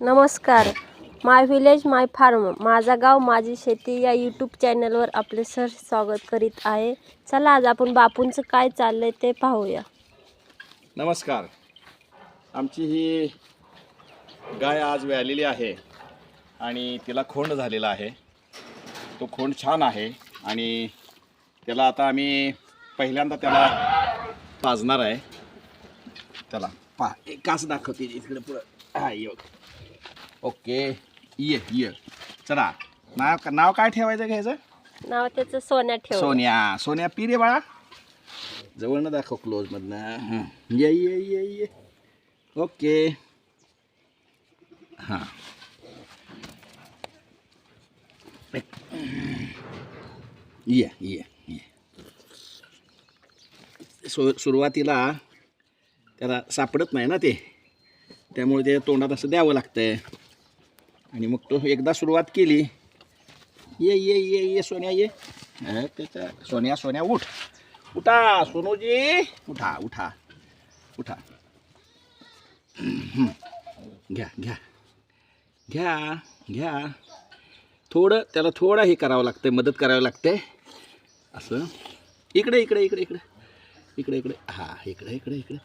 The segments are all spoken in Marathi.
नमस्कार. माय विलेज माय फार्म माझा गाव माझी शेती या यूट्यूब चॅनलवर आपले सर स्वागत करीत आहे. चला आज आपण बापूंचं काय चाललंय ते पाहूया. नमस्कार. आमची ही गाय आज व्यालेली आहे आणि तिला खोंड झालेला आहे. तो खोंड छान आहे आणि त्याला आता आम्ही पहिल्यांदा त्याला पाजणार आहे. त्याला पा एक कास दाखवते इकडे पुढं. हा योग ओके ये ये. चला. नाव नाव काय ठेवायचं घ्यायचं? नाव त्याचं सोन्या ठेव. सोन्या. सोन्या पी रे बाळा. जवळनं दाखव क्लोजमधनं हं. ये ये ये ये. ओके. हां. ये ये ये. सु सुरुवातीला त्याला सापडत नाही ना ते. त्यामुळे ते तोंडात असं द्यावं लागतंय. आणि मग तो एकदा सुरुवात केली. ये ये ये ये सोन्या ये. त्याच्या त्याचा सोन्या सोन्या उठ. उठा सोनूजी. उठा उठा. उठा. घ्या घ्या. घ्या घ्या. थोडं त्याला थोडं हे करावं लागतं मदत करावं लागते. असं. इकडे इकडे इकडे इकडे. इकडे इकडे. हां इकडे इकडे इकडे.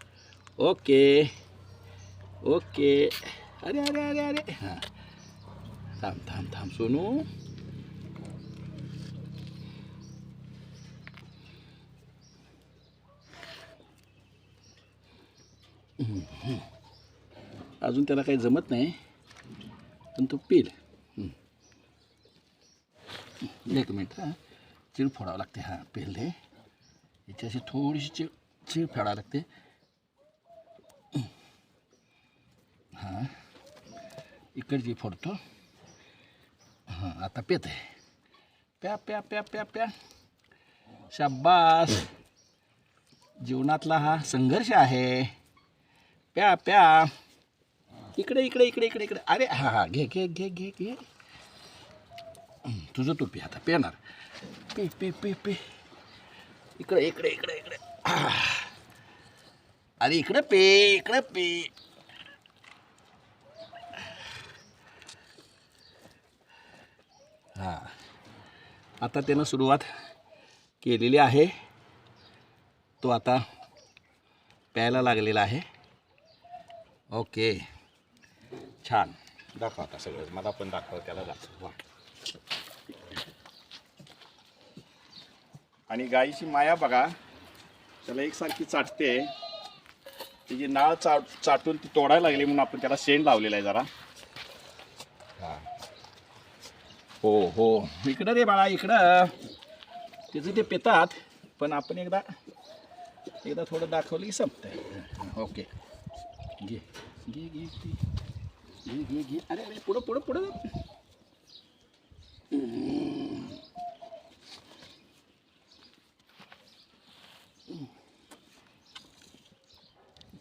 ओके. ओके. अरे अरे अरे अरे. हां. थांब थांब थांब सोनू अजून त्याला काही जमत नाही पण तो पील एक मिनिट हां चिळ फोडावं लागते हां पेल हे याची अशी थोडीशी चिळ चिळ फोडावं लागते हां इकडची फोडतो हां आता पेत आहे. प्या प्या प्या प्या प्या. शाब्बास. जीवनातला हा संघर्ष आहे. प्या प्या. इकडे इकडे इकडे इकडे इकडे. अरे हा हा घे घे घे घे घे. तुझं तू पी आता पेणार. पी पी पी पी. इकडे इकडे इकडे इकडे. अरे इकडे पे इकडे पे. हां. आता त्यानं सुरुवात केलेली आहे. तो आता प्यायला लागलेला आहे. ओके. छान. दाखव आता सगळं. मला पण दाखव त्याला दाखव. आणि गाईची माया बघा त्याला एकसारखी चाटते. तिची नाळ चाट चाटून ती तोडायला लागली म्हणून आपण त्याला शेण लावलेला आहे जरा. हां. हो हो. इकडं रे बाळा इकडं. तिचं ते पितात पण आपण एकदा एकदा थोडं दाखवलं की संपतंय. ओके. घे घे घे घे. घे घे अरे अरे पुढं पुढं पुढं.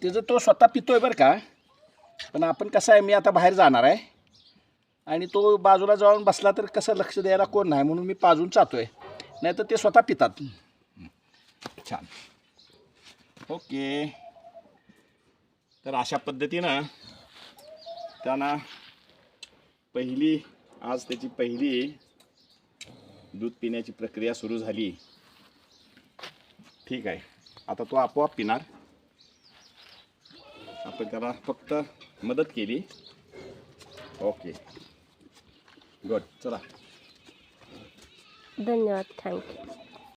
तिचं तो स्वतः पितोय बरं का पण आपण कसं आहे मी आता बाहेर जाणार आहे. आणि तो बाजूला जाऊन बसला तर कसं लक्ष द्यायला कोण नाही म्हणून मी पाजून चाहतोय नाही तर ते स्वतः पितात. छान. ओके. तर अशा पद्धतीनं त्यांना पहिली आज त्याची पहिली दूध पिण्याची प्रक्रिया सुरू झाली. ठीक आहे. आता तो आपोआप पिणार. आपण त्याला फक्त मदत केली. Okay. गुड चला धन्यवाद थँक्यू